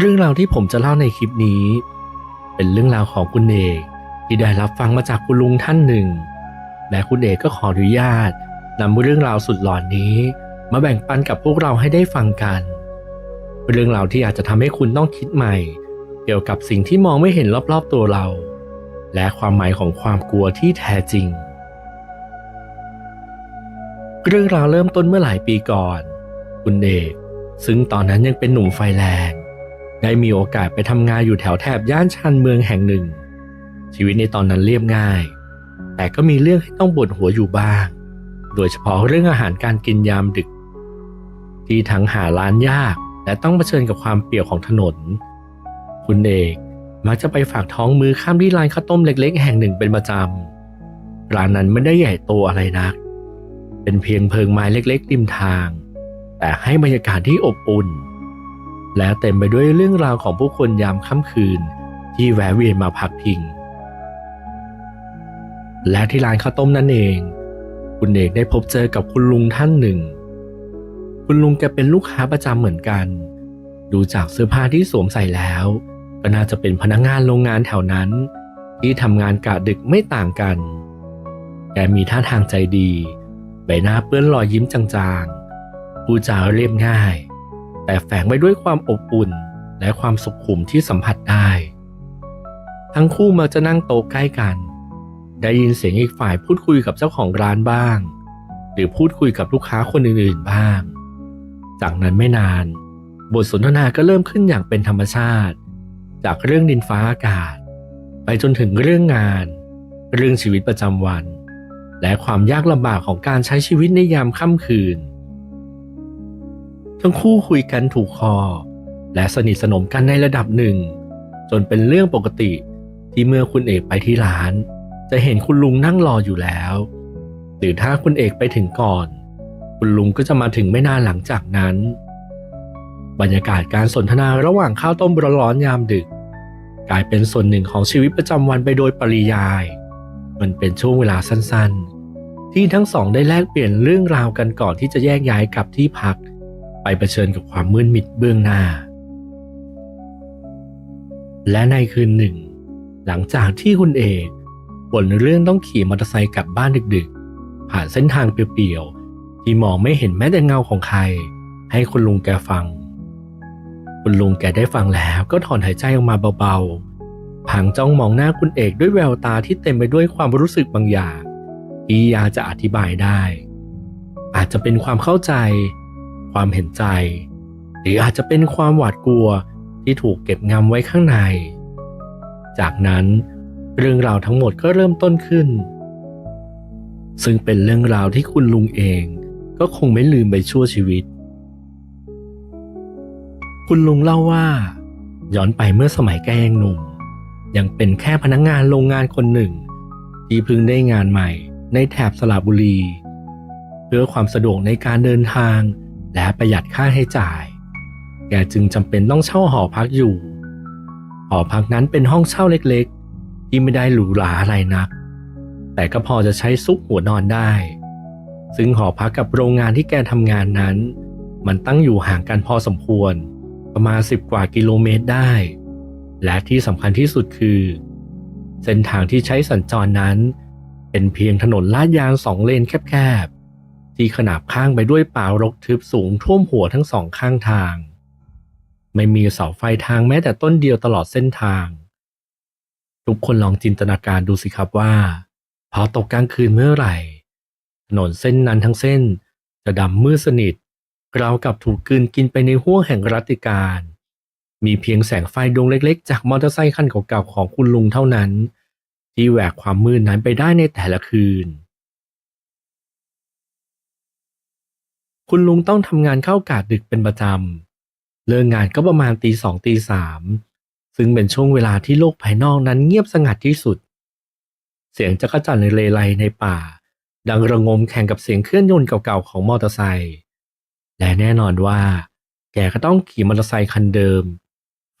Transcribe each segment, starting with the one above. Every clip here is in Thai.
เรื่องราวที่ผมจะเล่าในคลิปนี้ เป็นเรื่องราวของคุณเอกที่ได้รับฟังมาจากคุณลุงท่านหนึ่ง และคุณเอกก็ขออนุญาตนำเรื่องราวสุดหลอนนี้ มาแบ่งปันกับพวกเราให้ได้ฟังกัน เรื่องราวที่อาจจะทำให้คุณต้องคิดใหม่ เกี่ยวกับสิ่งที่มองไม่เห็นรอบๆตัวเรา และความหมายของความกลัวที่แท้จริง เรื่องราวเริ่มต้นเมื่อหลายปีก่อน คุณเอกซึ่งตอนนั้นยังเป็นหนุ่มไฟแรง ได้มีโอกาสไปทำงานอยู่แถวแถบย่านชานเมืองแห่งหนึ่ง ชีวิตในตอนนั้นเรียบง่าย แต่ก็มีเรื่องให้ต้องปวดหัวอยู่บ้าง โดยเฉพาะเรื่องอาหารการกินยามดึก ที่ทั้งหาร้านยากและต้องเผชิญกับความเปี่ยวของถนน คุณเอกมักจะไปฝากท้องมือข้ามที่ร้านข้าวต้มเล็ก ๆ แห่งหนึ่งเป็นประจำร้านนั้นไม่ได้ใหญ่โตอะไรนัก เป็นเพียงเพิงไม้เล็ก ๆ ริมทาง แต่ให้บรรยากาศที่อบอุ่น และเต็มไปด้วยเรื่องราวของผู้คนยามค่ำคืน ที่แวะเวียนมาพักพิง และที่ร้านข้าวต้มนั่นเอง คุณเอกได้พบเจอกับคุณลุงท่านหนึ่ง คุณลุงแกเป็นลูกค้าประจำเหมือนกัน ดูจากเสื้อผ้าที่สวมใส่แล้ว ก็น่าจะเป็นพนักงานโรงงานแถวนั้น ที่ทำงานกะดึกไม่ต่างกัน แกมีท่าทางใจดี ใบหน้าเปื้อนรอยยิ้มจางๆพูดจาเรียบง่าย แต่แฝงไปด้วยความอบอุ่นและความสุขุมที่สัมผัสได้ ทั้งคู่มาจะนั่งโต๊ะใกล้กัน ได้ยินเสียงอีกฝ่ายพูดคุยกับเจ้าของร้านบ้าง หรือพูดคุยกับลูกค้าคนอื่นๆบ้าง จากนั้นไม่นาน บทสนทนาก็เริ่มขึ้นอย่างเป็นธรรมชาติ จากเรื่องดินฟ้าอากาศ ไปจนถึงเรื่องงาน เรื่องชีวิตประจำวัน และความยากลำบากของการใช้ชีวิตในยามค่ำคืน ทั้งคู่คุยกันถูกคอ และสนิทสนมกันในระดับหนึ่ง จนเป็นเรื่องปกติที่เมื่อคุณเอกไปที่ร้าน จะเห็นคุณลุงนั่งรออยู่แล้ว หรือถ้าคุณเอกไปถึงก่อน คุณลุงก็จะมาถึงไม่นานหลังจากนั้น บรรยากาศการสนทนาระหว่างข้าวต้มร้อนๆยามดึก กลายเป็นส่วนหนึ่งของชีวิตประจำวันไปโดยปริยาย มันเป็นช่วงเวลาสั้นๆ ที่ทั้งสองได้แลกเปลี่ยนเรื่องราวกันก่อนที่จะแยกย้ายกลับที่พัก ไปเผชิญกับความมืดมิดเบื้องหน้า และในคืนหนึ่ง หลังจากที่คุณเอกบ่นเรื่องต้องขี่มอเตอร์ไซค์กลับบ้านดึกๆ ผ่านเส้นทางเปลี่ยวๆ ที่มองไม่เห็นแม้แต่เงาของใคร ให้คุณลุงแกฟัง คุณลุงแกได้ฟังแล้วก็ถอนหายใจออกมาเบาๆพังจ้องมองหน้าคุณเอกด้วยแววตาที่เต็มไปด้วยความรู้สึกบางอย่างที่ยากจะอธิบายได้ อาจจะเป็นความเข้าใจ ความเห็นใจ หรืออาจจะเป็นความหวาดกลัวที่ถูกเก็บงำไว้ข้างใน จากนั้นเรื่องราวทั้งหมดก็เริ่มต้นขึ้น ซึ่งเป็นเรื่องราวที่คุณลุงเองก็คงไม่ลืมไปชั่วชีวิต คุณลุงเล่าว่า ย้อนไปเมื่อสมัยแกยังหนุ่ม ยังเป็นแค่พนักงงานโรงงานคนหนึ่ง ที่เพิ่งได้งานใหม่ในแถบสระบุรี เพื่อความสะดวกในการเดินทาง และประหยัดค่าให้จ่าย แกจึงจำเป็นต้องเช่าหอพักอยู่ หอพักนั้นเป็นห้องเช่าเล็กๆ ที่ไม่ได้หรูหราอะไรนัก แต่ก็พอจะใช้ซุกหัวนอนได้ ซึ่งหอพักกับโรงงานที่แกทำงานนั้น มันตั้งอยู่ห่างกันพอสมควร ประมาณสิบกว่ากิโลเมตรได้ และที่สำคัญที่สุดคือ เส้นทางที่ใช้สัญจรนั้น เป็นเพียงถนนลาดยางสองเลนแคบๆ ที่ขนาบข้างไปด้วยป่ารกทึบสูงท่วมหัวทั้งสองข้างทาง ไม่มีเสาไฟทางแม้แต่ต้นเดียวตลอดเส้นทาง ทุกคนลองจินตนาการดูสิครับว่า พอตกกลางคืนเมื่อไหร่ ถนนเส้นนั้นทั้งเส้นจะดำมืดสนิทราวกับถูกกลืนกินไปในห้วงแห่งรัตติการ มีเพียงแสงไฟดวงเล็กๆ จากมอเตอร์ไซค์คันเก่าๆของคุณลุงเท่านั้น ที่แหวกความมืดนั้นไปได้ในแต่ละคืน คุณลุงต้องทำงานเข้ากาดดึกเป็นประจำ เลิกงานก็ประมาณตีสองตีสามซึ่งเป็นช่วงเวลาที่โลกภายนอกนั้นเงียบสงัดที่สุด เสียงจักรจั่นเลไลในป่า ดังระงมแข่งกับเสียงเครื่องยนต์เก่าๆของมอเตอร์ไซค์และแน่นอนว่า แกก็ต้องขี่มอเตอร์ไซค์คันเดิม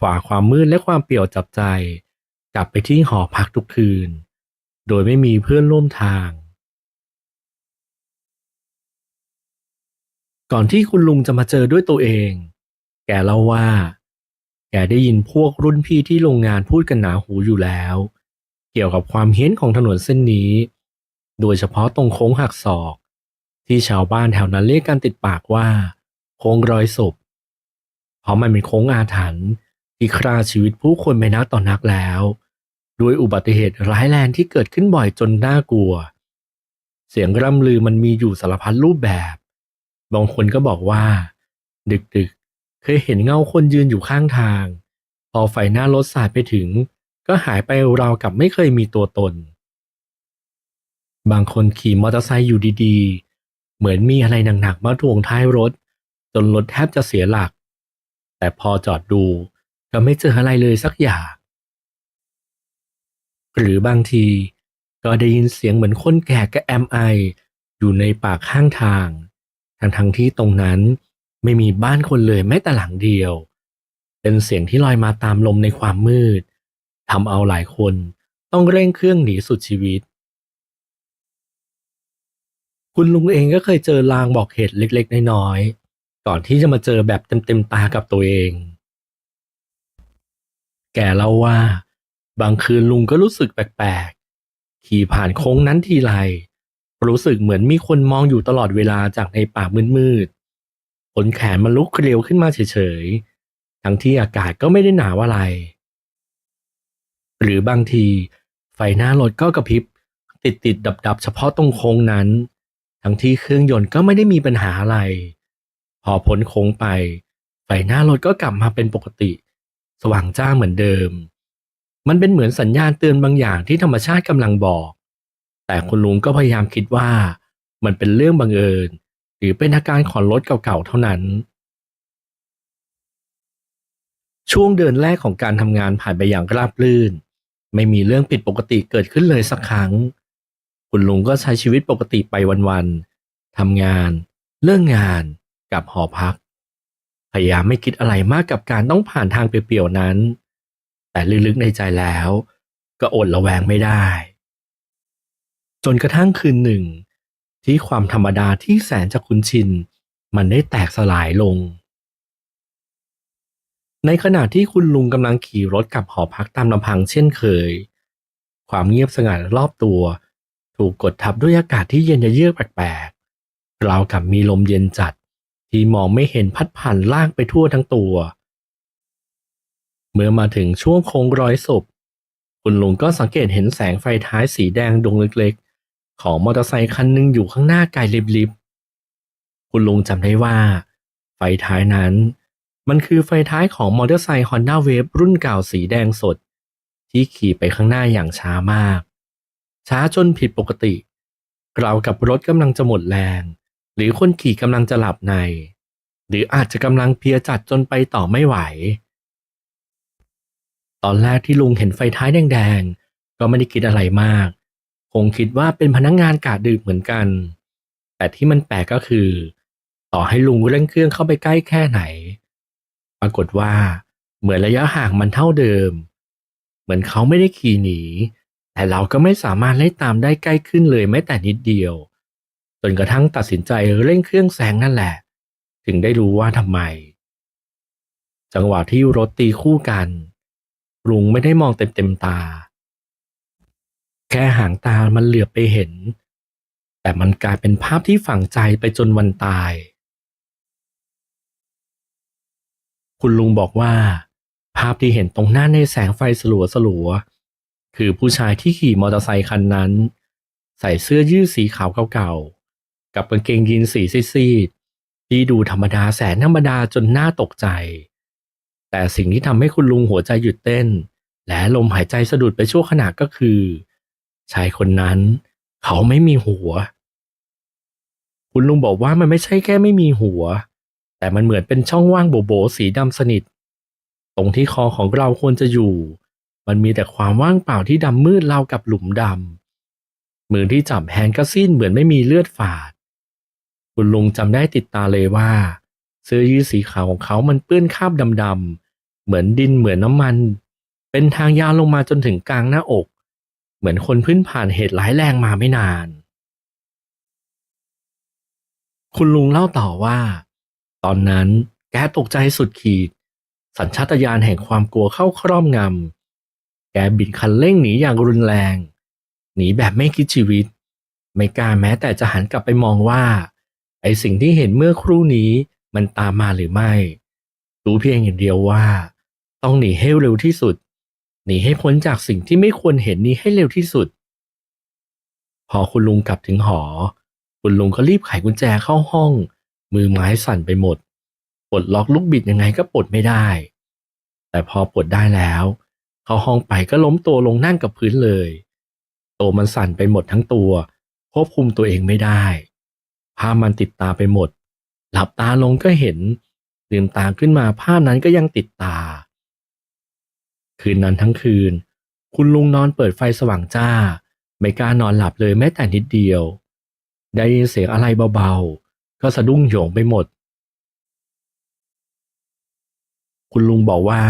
ฝ่าความมืดและความเปี่ยวจับใจ กลับไปที่หอพักทุกคืน โดยไม่มีเพื่อนร่วมทาง ก่อนที่คุณลุงจะมาเจอด้วยตัวเอง แกเล่าว่า แกได้ยินพวกรุ่นพี่ที่โรงงานพูดกันหนาหูอยู่แล้ว เกี่ยวกับความเฮี้ยนของถนนเส้นนี้ โดยเฉพาะตรงโค้งหักศอก ที่ชาวบ้านแถวนั้นเรียกกันติดปากว่า โค้งรอยศพเพราะมันเป็นโค้งอาถรรพ์ที่ฆ่าชีวิตผู้คนไปนักต่อนนักแล้ว ด้วยอุบัติเหตุร้ายแรงที่เกิดขึ้นบ่อยจนน่ากลัว เสียงร่ำลือมันมีอยู่สารพัดรูปแบบ บางคนก็บอกว่า ดึกๆ เคยเห็นเงาคนยืนอยู่ข้างทาง พอไฟหน้ารถสาดไปถึง ก็หายไปราวกับไม่เคยมีตัวตน บางคนขี่มอเตอร์ไซค์อยู่ดีๆ เหมือนมีอะไรหนักๆมาถ่วงท้ายรถ จนรถแทบจะเสียหลัก แต่พอจอดดูก็ไม่เจออะไรเลยสักอย่างหรือบางทีก็ได้ยินเสียงเหมือนคนแก่กับแอมไออยู่ในปากข้างทาง ทั้งทั้งๆที่ตรงนั้นไม่มีบ้านคนเลยแม้แต่หลังเดียว เป็นเสียงที่ลอยมาตามลมในความมืดทำเอาหลายคนต้องเร่งเครื่องหนีสุดชีวิต คุณลุงเองก็เคยเจอลางบอกเหตุเล็กๆ น้อยๆ ก่อนที่จะมาเจอแบบเต็มๆตากับตัวเอง แกเล่าว่า บางคืนลุงก็รู้สึกแปลกๆ ขี่ผ่านโค้งนั้นทีไร รู้สึกเหมือนมีคนมองอยู่ตลอดเวลาจากในป่ามืดๆขนแขนมันลุกเกลียวขึ้นมาเฉยๆ ทั้งที่อากาศก็ไม่ได้หนาวอะไร หรือบางทีไฟหน้ารถก็กระพริบ ติดติดดับดับเฉพาะตรงโค้งนั้น ทั้งที่เครื่องยนต์ก็ไม่ได้มีปัญหาอะไร พอพ้นโค้งไป ไฟหน้ารถก็กลับมาเป็นปกติ สว่างจ้าเหมือนเดิม มันเป็นเหมือนสัญญาณเตือนบางอย่างที่ธรรมชาติกำลังบอก แต่คุณลุงก็พยายามคิดว่ามันเป็นเรื่องบังเอิญ หรือเป็นอาการของรถเก่าๆเท่านั้น ช่วงเดือนแรกของการทำงานผ่านไปอย่างราบรื่น ไม่มีเรื่องผิดปกติเกิดขึ้นเลยสักครั้ง คุณลุงก็ใช้ชีวิตปกติไปวันๆทำงาน เรื่องงานกลับหอพัก พยายามไม่คิดอะไรมากกับการต้องผ่านทางเปลี่ยวๆนั้น แต่ลึกๆในใจแล้ว ก็อดระแวงไม่ได้ จนกระทั่งคืนหนึ่ง ที่ความธรรมดาที่แสนจะคุ้นชิน มันได้แตกสลายลง ในขณะที่คุณลุงกำลังขี่รถกลับหอพักตามลำพังเช่นเคย ความเงียบสงัดรอบตัว ถูกกดทับด้วยอากาศที่เย็นเยือกแปลกๆราวกับมีลมเย็นจัดที่มองไม่เห็นพัดผ่านล่ากไปทั่วทั้งตัว เมื่อมาถึงช่วงโค้งร้อยศพคุณลุงก็สังเกตเห็นแสงไฟท้ายสีแดงดวงเล็ก ของมอเตอร์ไซคันหนึ่งอยู่ข้างหน้าไกลลิบๆ คุณลุงจำได้ว่า ไฟท้ายนั้น มันคือไฟท้ายของมอเตอร์ไซค์ Honda Wave รุ่นเก่าสีแดงสด ที่ขี่ไปข้างหน้าอย่างช้ามาก ช้าจนผิดปกติราวกับรถกำลังจะหมดแรง หรือคนขี่กำลังจะหลับใน หรืออาจจะกำลังเพียจัดจนไปต่อไม่ไหว ตอนแรกที่ลุงเห็นไฟท้ายแดงๆก็ไม่ได้คิดอะไรมาก งคิดว่าเป็นพนักงงานกาดดื่มเหมือนกัน แต่ที่มันแปลกก็คือ ต่อให้ลุงเร่งเครื่องเข้าไปใกล้แค่ไหน ปรากฏว่าเหมือนระยะห่างมันเท่าเดิม เหมือนเขาไม่ได้ขี่หนี แต่เราก็ไม่สามารถไล่ตามได้ใกล้ขึ้นเลยแม้แต่นิดเดียว จนกระทั่งตัดสินใจเร่งเครื่องแซงนั่นแหละ ถึงได้รู้ว่าทำไม จังหวะที่รถตีคู่กันลุงไม่ได้มองเต็มเต็มตา แค่หางตามันเหลือบไปเห็น แต่มันกลายเป็นภาพที่ฝังใจไปจนวันตาย คุณลุงบอกว่า ภาพที่เห็นตรงหน้าในแสงไฟสลัวสลัวๆคือผู้ชายที่ขี่มอเตอร์ไซคันนั้น ใส่เสื้อยืดสีขาวเก่าๆ กับกางเกงยีนสีซีดๆที่ดูธรรมดาแสนธรรมดาจนน่าตกใจ แต่สิ่งที่ทำให้คุณลุงหัวใจหยุดเต้น และลมหายใจสะดุดไปชั่วขณะก็คือ ชายคนนั้น เขาไม่มีหัว คุณลุงบอกว่ามันไม่ใช่แค่ไม่มีหัว แต่มันเหมือนเป็นช่องว่างโบโบสีดำสนิท ตรงที่คอของเราควรจะอยู่ มันมีแต่ความว่างเปล่าที่ดำมืดราวกับหลุมดำมือที่จับแฮนก็สิ้นเหมือนไม่มีเลือดฝาด คุณลุงจำได้ติดตาเลยว่า เสื้อยืดสีขาวของเขามันเปื้อนคราบดำๆเหมือนดินเหมือนน้ำมัน เป็นทางยาวลงมาจนถึงกลางหน้าอก มือนคนเพิ่งผ่านเหตุร้ายแรงมาไม่นาน คุณลุงเล่าต่อว่า ตอนนั้นแกตกใจสุดขีด สัญชาตญาณแห่งความกลัวเข้าครอบงำ แกบิดคันเร่งหนีอย่างรุนแรง หนีแบบไม่คิดชีวิต ไม่กล้าแม้แต่จะหันกลับไปมองว่า ไอสิ่งที่เห็นเมื่อครู่นี้มันตามมาหรือไม่ รู้เพียงอย่างเดียวว่า ต้องหนีให้เร็วที่สุด หนีให้พ้นจากสิ่งที่ไม่ควรเห็นนี้ให้เร็วที่สุด พอคุณลุงกลับถึงหอ คุณลุงก็รีบไขกุญแจเข้าห้อง มือไม้สั่นไปหมดปลดล็อกลูกบิดยังไงก็ปลดไม่ได้ แต่พอปลดได้แล้ว เข้าห้องไปก็ล้มตัวลงนั่งกับพื้นเลยตัวมันสั่นไปหมดทั้งตัว ควบคุมตัวเองไม่ได้ ภาพมันติดตาไปหมด หลับตาลงก็เห็นลืมตาขึ้นมาภาพนั้นก็ยังติดตา คืนนั้นทั้งคืน คุณลุงนอนเปิดไฟสว่างจ้า ไม่กล้านอนหลับเลยแม้แต่นิดเดียว ได้ยินเสียงอะไรเบาๆ ก็สะดุ้งโหยงไปหมด คุณลุงบอกว่า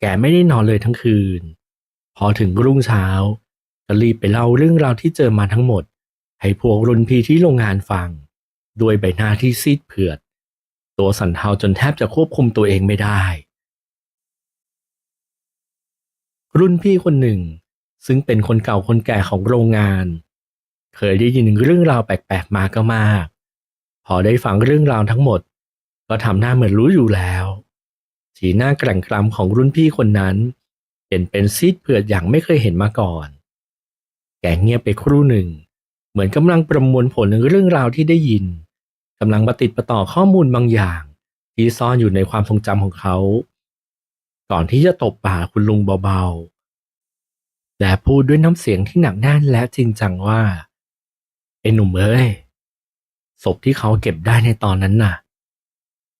แกไม่ได้นอนเลยทั้งคืน พอถึงรุ่งเช้าก็รีบไปเล่าเรื่องราวที่เจอมาทั้งหมด ให้พวกรุ่นพี่ที่โรงงานฟัง ด้วยใบหน้าที่ซีดเผือด ตัวสั่นเทาจนแทบจะควบคุมตัวเองไม่ได้ รุ่นพี่คนหนึ่ง ซึ่งเป็นคนเก่าคนแก่ของโรงงาน เคยได้ยินเรื่องราวแปลกๆมาก็มาก พอได้ฟังเรื่องราวทั้งหมด ก็ทำหน้าเหมือนรู้อยู่แล้วสีหน้าแกร่งกรำของรุ่นพี่คนนั้นเปลี่ยนเป็นซีดเผือดอย่างไม่เคยเห็นมาก่อน แกเงียบไปครู่หนึ่ง เหมือนกำลังประมวลผลเรื่องราวที่ได้ยินกำลังประติดประต่อข้อมูลบางอย่าง ที่ซ่อนอยู่ในความทรงจำของเขา ก่อนที่จะตบป่าคุณลุงเบาๆ และพูดด้วยน้ำเสียงที่หนักแน่นและจริงจังว่าไอ้หนุ่มเอ้ยศพที่เขาเก็บได้ในตอนนั้นน่ะ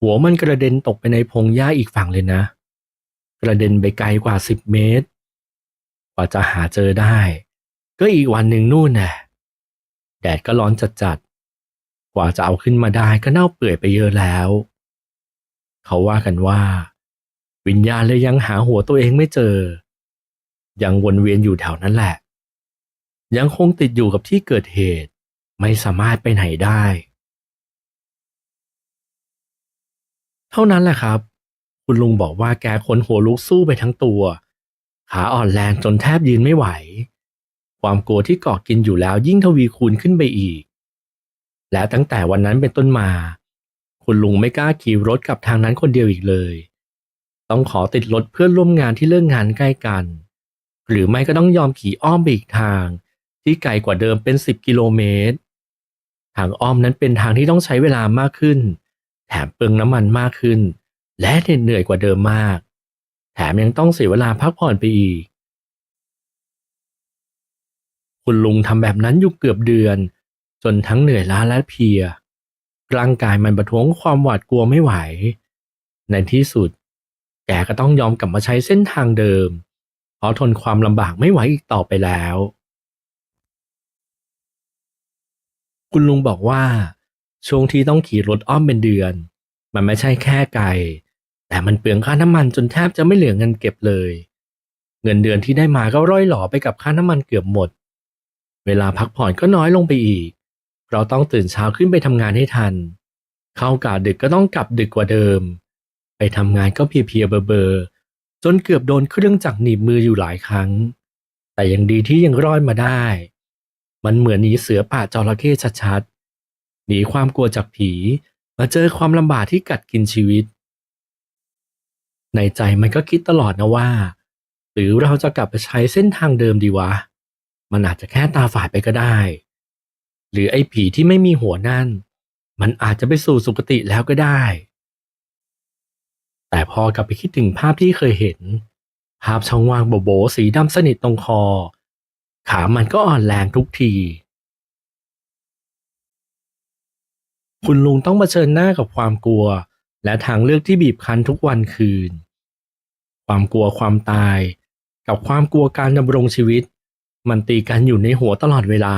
หัวมันกระเด็นตกไปในพงหญ้าอีกฝั่งเลยนะ กระเด็นไปไกลกว่าสิบเมตร กว่าจะหาเจอได้ ก็อีกวันหนึ่งนู่นแน่แดดก็ร้อนจัดๆ กว่าจะเอาขึ้นมาได้ก็เน่าเปื่อยไปเยอะแล้ว เขาว่ากันว่า วิญญาณเลยยังหาหัวตัวเองไม่เจอ ยังวนเวียนอยู่แถวนั้นแหละ ยังคงติดอยู่กับที่เกิดเหตุ ไม่สามารถไปไหนได้ เท่านั้นแหละครับ คุณลุงบอกว่าแกขนหัวลุกสู้ไปทั้งตัว ขาอ่อนแรงจนแทบยืนไม่ไหว ความกลัวที่เกาะกินอยู่แล้วยิ่งทวีคูณขึ้นไปอีก และตั้งแต่วันนั้นเป็นต้นมา คุณลุงไม่กล้าขี่รถกลับทางนั้นคนเดียวอีกเลย ต้องขอติดรถเพื่อนร่วมงานที่เลิกงานใกล้กัน หรือไม่ก็ต้องยอมขี่อ้อมไปอีกทาง ที่ไกลกว่าเดิมเป็นสิบกิโลเมตร ทางอ้อมนั้นเป็นทางที่ต้องใช้เวลามากขึ้น แถมเปลืองน้ำมันมากขึ้น และเหน็ดเหนื่อยกว่าเดิมมาก แถมยังต้องเสียเวลาพักผ่อนไปอีก คุณลุงทำแบบนั้นอยู่เกือบเดือน จนทั้งเหนื่อยล้าและเพลียร่างกายมันประท้วงความหวาดกลัวไม่ไหว ในที่สุด แกก็ต้องยอมกลับมาใช้เส้นทางเดิม เพราะทนความลำบากไม่ไหวอีกต่อไปแล้ว คุณลุงบอกว่า ช่วงที่ต้องขี่รถอ้อมเป็นเดือน มันไม่ใช่แค่ไกล แต่มันเปลืองค่าน้ำมันจนแทบจะไม่เหลือเงินเก็บเลย เงินเดือนที่ได้มาก็ร่อยหลอไปกับค่าน้ำมันเกือบหมด เวลาพักผ่อนก็น้อยลงไปอีก เราต้องตื่นเช้าขึ้นไปทำงานให้ทัน เข้ากะดึกก็ต้องกลับดึกกว่าเดิม ไปทำงานก็เพลียๆเบอร์ๆจนเกือบโดนเครื่องจักรหนีบมืออยู่หลายครั้ง แต่ยังดีที่ยังรอดมาได้ มันเหมือนหนีเสือป่าจระเข้ชัดๆหนีความกลัวจากผีมาเจอความลำบากที่กัดกินชีวิต ในใจมันก็คิดตลอดนะว่า หรือเราจะกลับไปใช้เส้นทางเดิมดีวะ มันอาจจะแค่ตาฝาดไปก็ได้ หรือไอ้ผีที่ไม่มีหัวนั่น มันอาจจะไปสู่สุคติแล้วก็ได้ แต่พอกลับไปคิดถึงภาพที่เคยเห็น ภาพช่องว่างโบโบสีดำสนิทตรงคอ ขามันก็อ่อนแรงทุกที คุณลุงต้องเผชิญหน้ากับความกลัว และทางเลือกที่บีบคั้นทุกวันคืน ความกลัวความตาย กับความกลัวการดำรงชีวิต มันตีกันอยู่ในหัวตลอดเวลา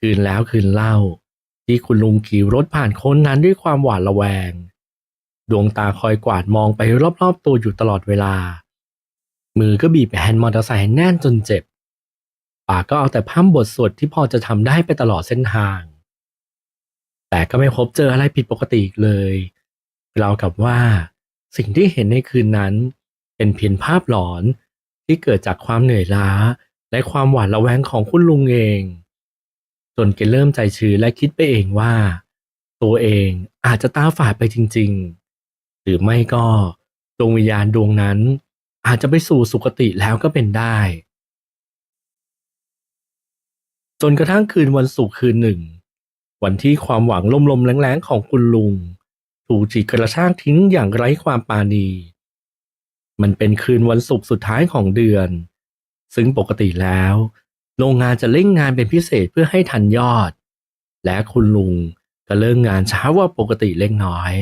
คืนแล้วคืนเล่า ที่คุณลุงขี่รถผ่านค้นนั้นด้วยความหวาดระแวง ดวงตาคอยกวาดมองไปรอบๆตัวอยู่ตลอดเวลา มือก็บีบแฮนด์มอเตอร์ไซค์แน่นจนเจ็บ ปากก็เอาแต่พร่ำบทสวดที่พอจะทำได้ไปตลอดเส้นทาง แต่ก็ไม่พบเจออะไรผิดปกติอีกเลยเรากับว่าสิ่งที่เห็นในคืนนั้นเป็นเพียงภาพหลอนที่เกิดจากความเหนื่อยล้าและความหวาดระแวงของคุณลุงเอง จนแกเริ่มใจชื้นและคิดไปเองว่า ตัวเองอาจจะตาฝาดไปจริง ๆ หรือไม่ก็ดวงวิญญาณดวงนั้น อาจจะไปสู่สุคติแล้วก็เป็นได้ จนกระทั่งคืนวันศุกร์คืนหนึ่ง วันที่ความหวังลมๆแรงๆของคุณลุง ถูกจีกระชากทิ้งอย่างไร้ความปราณี มันเป็นคืนวันศุกร์สุดท้ายของเดือน ซึ่งปกติแล้ว โรงงานจะเร่งงานเป็นพิเศษเพื่อให้ทันยอด และคุณลุงก็เลิกงานช้าว่าปกติเล็กน้อย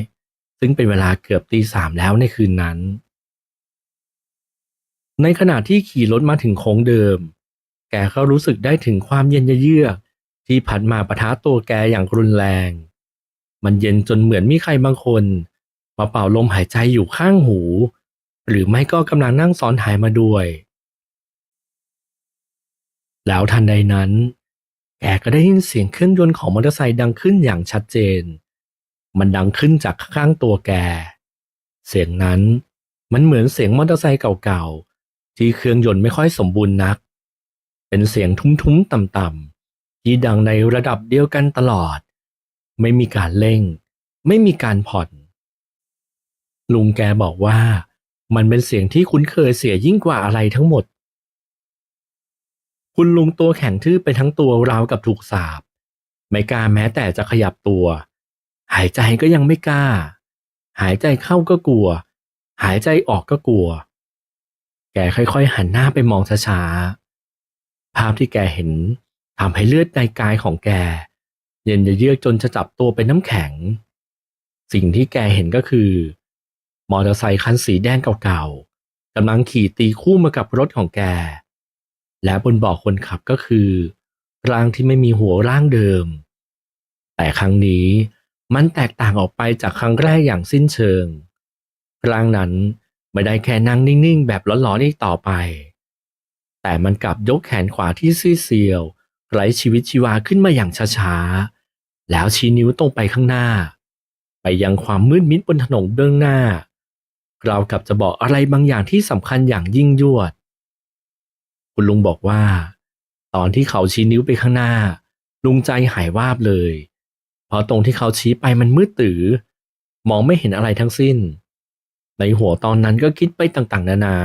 ซึ่งเป็นเวลาเกือบตีสามแล้วในคืนนั้น ในขณะที่ขี่รถมาถึงโค้งเดิม แกก็รู้สึกได้ถึงความเย็นเยือกที่พัดมาปะทะตัวแกอย่างรุนแรง มันเย็นจนเหมือนมีใครบางคน มาเป่าลมหายใจอยู่ข้างหู หรือไม่ก็กำลังนั่งซ้อนท้ายมาด้วย แล้วทันใดนั้น แกก็ได้ยินเสียงเครื่องยนต์ของมอเตอร์ไซค์ดังขึ้นอย่างชัดเจน มันดังขึ้นจากข้างตัวแก เสียงนั้นมันเหมือนเสียงมอเตอร์ไซค์เก่าๆ ที่เครื่องยนต์ไม่ค่อยสมบูรณ์นัก เป็นเสียงทุ้มๆต่ำๆที่ดังในระดับเดียวกันตลอด ไม่มีการเร่ง ไม่มีการผ่อน ลุงแกบอกว่ามันเป็นเสียงที่คุ้นเคยเสียยิ่งกว่าอะไรทั้งหมด คุณลุงตัวแข็งทื่อไปทั้งตัวราวกับถูกสาบ ไม่กล้าแม้แต่จะขยับตัว หายใจก็ยังไม่กล้า หายใจเข้าก็กลัว หายใจออกก็กลัว แกค่อยๆ หันหน้าไปมองช้าๆ ภาพที่แกเห็นทำให้เลือดในกายของแก เย็นเยือกจนจะจับตัวเป็นน้ำแข็ง สิ่งที่แกเห็นก็คือ มอเตอร์ไซคันสีแดงเก่าๆกำลังขี่ตีคู่มากับรถของแก และบนเบาะคนขับก็คือร่างที่ไม่มีหัวร่างเดิม แต่ครั้งนี้ มันแตกต่างออกไปจากครั้งแรกอย่างสิ้นเชิง คร่างนั้นไม่ได้แค่นั่งนิ่งๆ แบบหลอนๆอีกต่อไป แต่มันกลับยกแขนขวาที่ซีเซียวไร้ชีวิตชีวาขึ้นมาอย่างช้าๆ แล้วชี้นิ้วตรงไปข้างหน้า ไปยังความมืดมิดบนถนนเบื้องหน้า เรากับจะบอกอะไรบางอย่างที่สำคัญอย่างยิ่งยวด คุณลุงบอกว่า ตอนที่เขาชี้นิ้วไปข้างหน้า ลุงใจหายวาบเลย เพราะตรงที่เขาชี้ไปมันมืดตื้อมองไม่เห็นอะไรทั้งสิ้น ในหัวตอนนั้นก็คิดไปต่างๆ นานา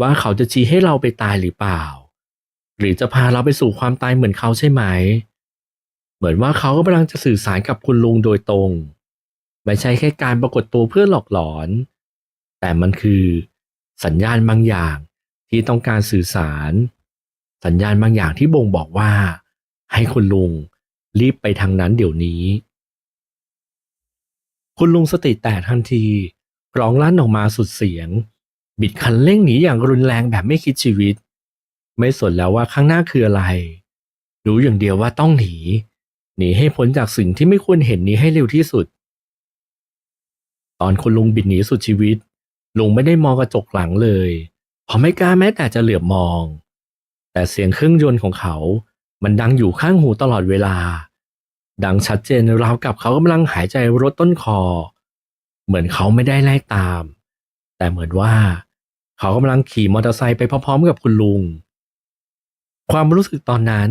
ว่าเขาจะชี้ให้เราไปตายหรือเปล่า หรือจะพาเราไปสู่ความตายเหมือนเขาใช่ไหม เหมือนว่าเขากำลังจะสื่อสารกับคุณลุงโดยตรง ไม่ใช่แค่การปรากฏตัวเพื่อหลอกหลอน แต่มันคือสัญญาณบางอย่างที่ต้องการสื่อสาร สัญญาณบางอย่างที่บ่งบอกว่า ให้คุณลุง รีบไปทางนั้นเดี๋ยวนี้ คุณลุงสติแตกทันที ร้องลั่นออกมาสุดเสียง บิดคันเร่งหนีอย่างรุนแรงแบบไม่คิดชีวิต ไม่สนแล้วว่าข้างหน้าคืออะไร รู้อย่างเดียวว่าต้องหนี หนีให้พ้นจากสิ่งที่ไม่ควรเห็นนี้ให้เร็วที่สุด ตอนคุณลุงบิดหนีสุดชีวิต ลุงไม่ได้มองกระจกหลังเลยเพราะไม่กล้าแม้แต่จะเหลือบมอง แต่เสียงเครื่องยนต์ของเขา มันดังอยู่ข้างหูตลอดเวลา ดังชัดเจนราวกับเขากำลังหายใจรดต้นคอ เหมือนเขาไม่ได้ไล่ตาม แต่เหมือนว่า เขากำลังขี่มอเตอร์ไซค์ไปพร้อมๆกับคุณลุง ความรู้สึกตอนนั้น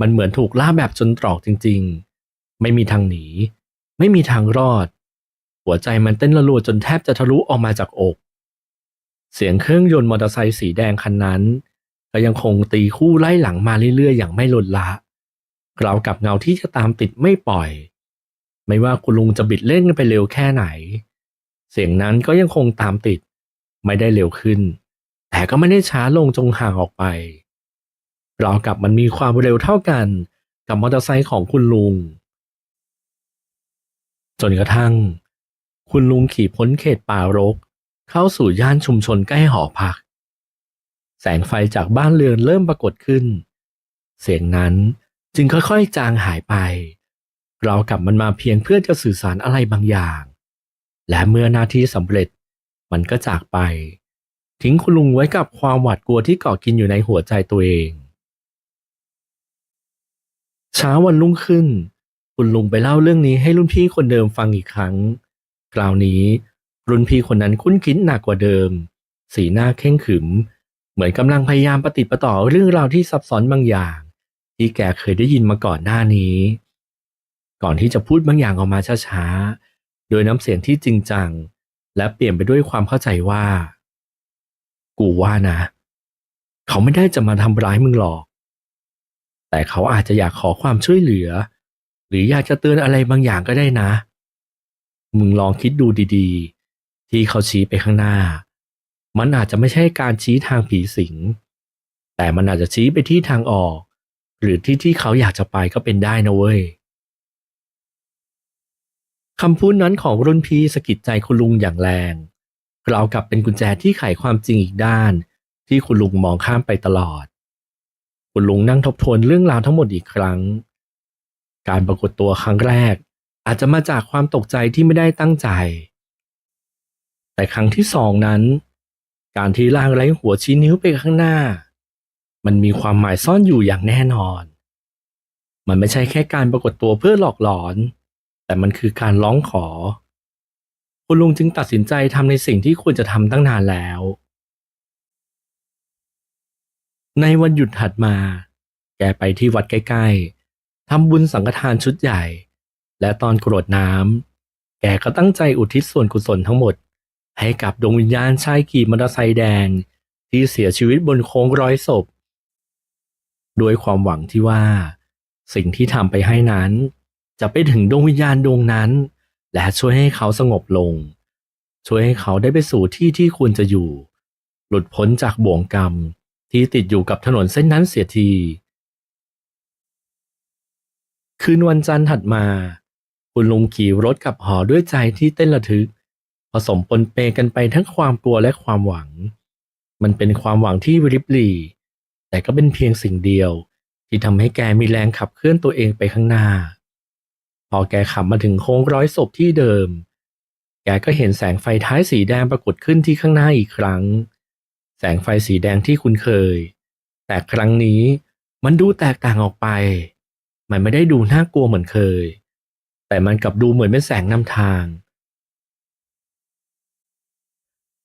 มันเหมือนถูกล่าแบบจนตรอกจริงๆ ไม่มีทางหนี ไม่มีทางรอด หัวใจมันเต้นระรัวจนแทบจะทะลุออกมาจากอก เสียงเครื่องยนต์มอเตอร์ไซค์สีแดงคันนั้น ก็ยังคงตีคู่ไล่หลังมาเรื่อยๆ อย่างไม่ลดละราวกับเงาที่จะตามติดไม่ปล่อย ไม่ว่าคุณลุงจะบิดเล่นไปเร็วแค่ไหน เสียงนั้นก็ยังคงตามติด ไม่ได้เร็วขึ้น แต่ก็ไม่ได้ช้าลงจงห่างออกไป เรากับมันมีความเร็วเท่ากันกับมอเตอร์ไซค์ของคุณลุง จนกระทั่ง คุณลุงขี่พ้นเขตป่ารก เข้าสู่ย่านชุมชนใกล้หอพัก แสงไฟจากบ้านเรือนเริ่มปรากฏขึ้น เสียงนั้นจึงค่อยๆ จางหายไป เรากับมันมาเพียงเพื่อจะสื่อสารอะไรบางอย่าง และเมื่อหน้าที่สำเร็จมันก็จากไป ทิ้งคุณลุงไว้กับความหวาดกลัวที่เกาะกินอยู่ในหัวใจตัวเองเช้าวันรุ่งขึ้น คุณลุงไปเล่าเรื่องนี้ให้รุ่นพี่คนเดิมฟังอีกครั้ง คราวนี้รุ่นพี่คนนั้นคุ้นคิดหนักกว่าเดิม สีหน้าเข่งขึม เหมือนกำลังพยายามปฏิประต่อเรื่องราวที่ซับซ้อนบางอย่าง ที่แกเคยได้ยินมาก่อนหน้านี้ ก่อนที่จะพูดบางอย่างออกมาช้าๆ โดยน้ำเสียงที่จริงจัง และเปลี่ยนไปด้วยความเข้าใจว่า กูว่านะ เขาไม่ได้จะมาทำร้ายมึงหรอก แต่เขาอาจจะอยากขอความช่วยเหลือ หรืออยากจะเตือนอะไรบางอย่างก็ได้นะ มึงลองคิดดูดีๆ ที่เขาชี้ไปข้างหน้า มันอาจจะไม่ใช่การชี้ทางผีสิง แต่มันอาจจะชี้ไปที่ทางออก หรือที่ที่เขาอยากจะไปก็เป็นได้นะเว้ยคำพูดนั้นของรุ่นพี่สะกิดใจคุณลุงอย่างแรงกล่าวกับเป็นกุญแจที่ไขความจริงอีกด้าน ที่คุณลุงมองข้ามไปตลอด คุณลุงนั่งทบทวนเรื่องราวทั้งหมดอีกครั้ง การปรากฏตัวครั้งแรก อาจจะมาจากความตกใจที่ไม่ได้ตั้งใจ แต่ครั้งที่สองนั้น การที่ล่างไร้หัวชี้นิ้วไปข้างหน้า มันมีความหมายซ่อนอยู่อย่างแน่นอน มันไม่ใช่แค่การปรากฏตัวเพื่อหลอกหลอน แต่มันคือการร้องขอ คุณลุงจึงตัดสินใจทำในสิ่งที่ควรจะทำตั้งนานแล้ว ในวันหยุดถัดมา แกไปที่วัดใกล้ๆทำบุญสังฆทานชุดใหญ่ และตอนกรวดน้ำแกก็ตั้งใจอุทิศส่วนกุศลทั้งหมด ให้กับดวงวิญญาณชายขี่มอเตอร์ไซค์แดง ที่เสียชีวิตบนโค้งร้อยศพด้วยความหวังที่ว่า สิ่งที่ทำไปให้นั้น จะไปถึงดวงวิญญาณดวงนั้น และช่วยให้เขาสงบลง ช่วยให้เขาได้ไปสู่ที่ที่ควรจะอยู่ หลุดพ้นจากบ่วงกรรมที่ติดอยู่กับถนนเส้นนั้นเสียทีคืนวันจันทร์ถัดมา คุณลุงขี่รถกลับหอด้วยใจที่เต้นระทึก สมปนเปกันไปทั้งความกลัวและความหวัง มันเป็นความหวังที่ริบหรี่แต่ก็เป็นเพียงสิ่งเดียว ที่ทำให้แกมีแรงขับเคลื่อนตัวเองไปข้างหน้า พอแกขับมาถึงโค้งร้อยศพที่เดิม แกก็เห็นแสงไฟท้ายสีแดงปรากฏขึ้นที่ข้างหน้าอีกครั้ง แสงไฟสีแดงที่คุ้นเคย แต่ครั้งนี้มันดูแตกต่างออกไป มันไม่ได้ดูน่ากลัวเหมือนเคย แต่มันกลับดูเหมือนเป็นแสงนำทาง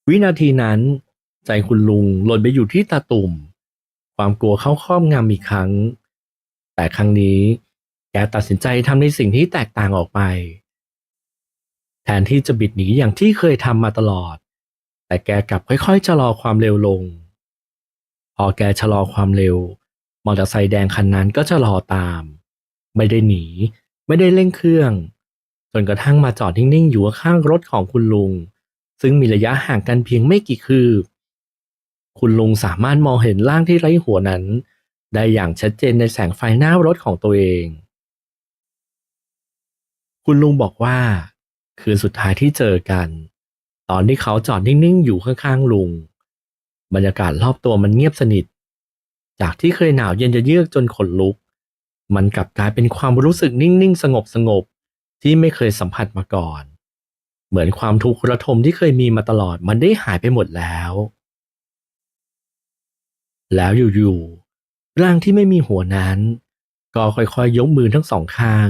วินาทีนั้น ใจคุณลุงหล่นไปอยู่ที่ตาตุ่ม ความกลัวเข้าครอบงำอีกครั้ง แต่ครั้งนี้แกตัดสินใจทำในสิ่งที่แตกต่างออกไป แทนที่จะบิดหนีอย่างที่เคยทำมาตลอด แต่แกกลับค่อยๆชะลอความเร็วลง พอแกชะลอความเร็ว มอเตอร์ไซค์แดงคันนั้นก็ชะลอตาม ไม่ได้หนี ไม่ได้เร่งเครื่อง จนกระทั่งมาจอดนิ่งๆ อยู่ข้างรถของคุณลุง ซึ่งมีระยะห่างกันเพียงไม่กี่คืบ คุณลุงสามารถมองเห็นร่างที่ไร้หัวนั้น ได้อย่างชัดเจนในแสงไฟหน้ารถของตัวเอง คุณลุงบอกว่า คืนสุดท้ายที่เจอกัน ตอนที่เขาจอดนิ่งๆอยู่ข้างๆลุง บรรยากาศรอบตัวมันเงียบสนิท จากที่เคยหนาวเย็นจะเยือกจนขนลุก มันกลับกลายเป็นความรู้สึกนิ่งๆสงบๆที่ไม่เคยสัมผัสมาก่อน เหมือนความทุกข์ระทมที่เคยมีมาตลอดมันได้หายไปหมดแล้ว แล้วอยู่ๆร่างที่ไม่มีหัวนั้น ก็ค่อยๆยกมือทั้งสองข้าง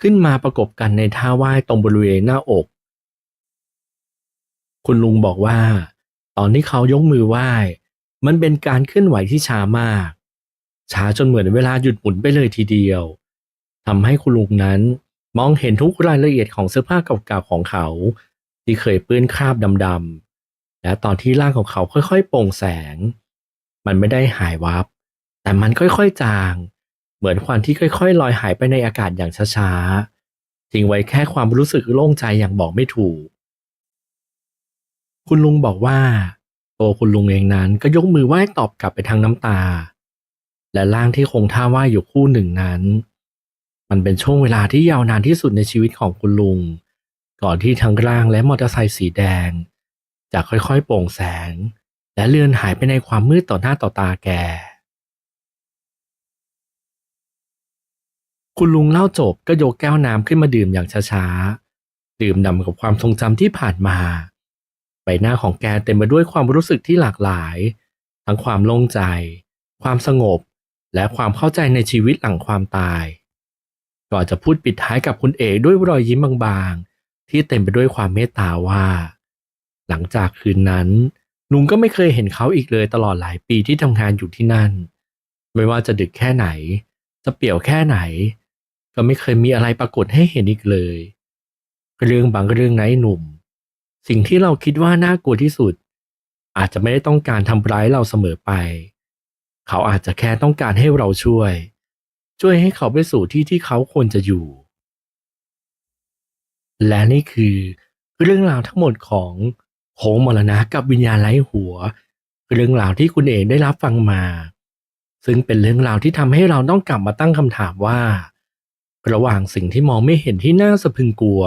ขึ้นมาประกบกันในท่าไหว้ตรงบริเวณหน้าอก คุณลุงบอกว่า ตอนที่เขายกมือไหว้มันเป็นการเคลื่อนไหวที่ช้ามาก ช้าจนเหมือนเวลาหยุดหมุนไปเลยทีเดียวทำให้คุณลุงนั้น มองเห็นทุกรายละเอียดของเสื้อผ้าเก่าๆของเขา ที่เคยเปื้อนคราบดำๆและตอนที่ร่างของเขาค่อยๆโปร่งแสง มันไม่ได้หายวับ แต่มันค่อยๆจาง เหมือนควันที่ค่อยๆลอยหายไปในอากาศอย่างช้าๆทิ้งไว้แค่ความรู้สึกโล่งใจอย่างบอกไม่ถูก คุณลุงบอกว่าตัวคุณลุงเองนั้นก็ยกมือไหว้ตอบกลับไปทางน้ำตา และร่างที่คงท่าไหว้อยู่คู่หนึ่งนั้น มันเป็นช่วงเวลาที่ยาวนานที่สุดในชีวิตของคุณลุง ก่อนที่ทั้งร่างและมอเตอร์ไซค์สีแดง จะค่อยๆโปร่งแสง และเลือนหายไปในความมืดต่อหน้าต่อตาแก คุณลุงเล่าจบก็ยกแก้วน้ำขึ้นมาดื่มอย่างช้าๆ ดื่มด่ำกับความทรงจำที่ผ่านมา ใบหน้าของแกเต็มไปด้วยความรู้สึกที่หลากหลาย ทั้งความโล่งใจ ความสงบ และความเข้าใจในชีวิตหลังความตาย ก่อนจะพูดปิดท้ายกับคุณเอกด้วยรอยยิ้มบางๆ ที่เต็มไปด้วยความเมตตาว่า หลังจากคืนนั้น ลุงก็ไม่เคยเห็นเขาอีกเลยตลอดหลายปีที่ทำงานอยู่ที่นั่น ไม่ว่าจะดึกแค่ไหน จะเปี่ยวแค่ไหน ก็ไม่เคยมีอะไรปรากฏให้เห็นอีกเลย เรื่องบางเรื่องไอ้หนุ่ม สิ่งที่เราคิดว่าน่ากลัวที่สุด อาจจะไม่ได้ต้องการทำร้ายเราเสมอไป เขาอาจจะแค่ต้องการให้เราช่วย ช่วยให้เขาไปสู่ที่ที่เขาควรจะอยู่ และนี่คือเรื่องราวทั้งหมดของโหงมรณะกับวิญญาณไร้หัว เรื่องราวที่คุณเอกได้รับฟังมา ซึ่งเป็นเรื่องราวที่ทำให้เราต้องกลับมาตั้งคำถามว่า ระหว่างสิ่งที่มองไม่เห็นที่น่าสะพึงกลัว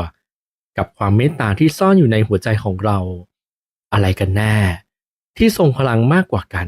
กับความเมตตาที่ซ่อนอยู่ในหัวใจของเรา อะไรกันแน่ ที่ทรงพลังมากกว่ากัน